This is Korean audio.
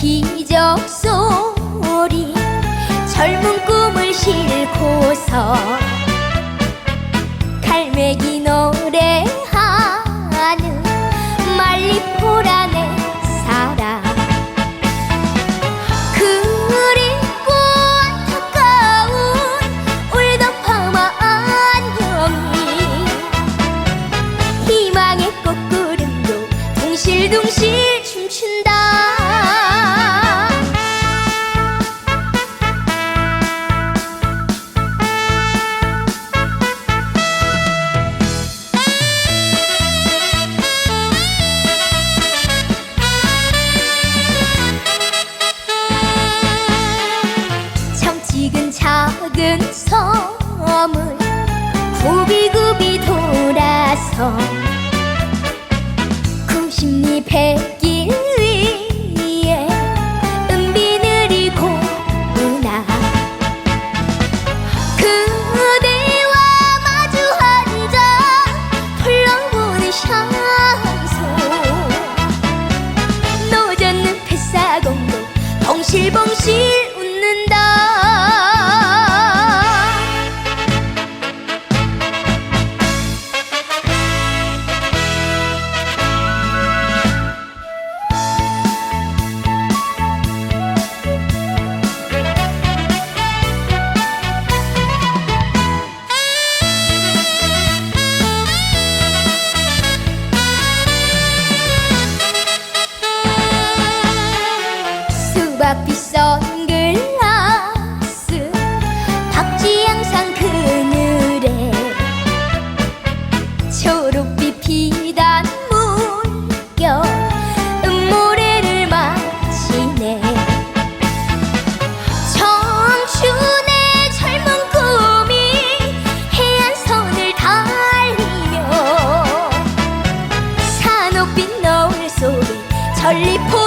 기적 소리 젊은 꿈을 싣고서 갈매기 노래하는 말리포란의 사랑 그립고 안타까운 울던 파마 안녕이 희망의 꽃구름도 둥실둥실 작은 섬을 굽이굽이 돌아서 구십리 백길 위에 은비늘이 고구나 그대와 마주 앉아 불러보는 샹송 노젓는 뱃사공도 봉실봉실 그 수박빛 선글라스. 박쥐 항상 그늘에 초록빛 비단 물결 음모래를 마치네. 청춘의 젊은 꿈이 해안선을 달리며 산옥빛 너울 소리 전리포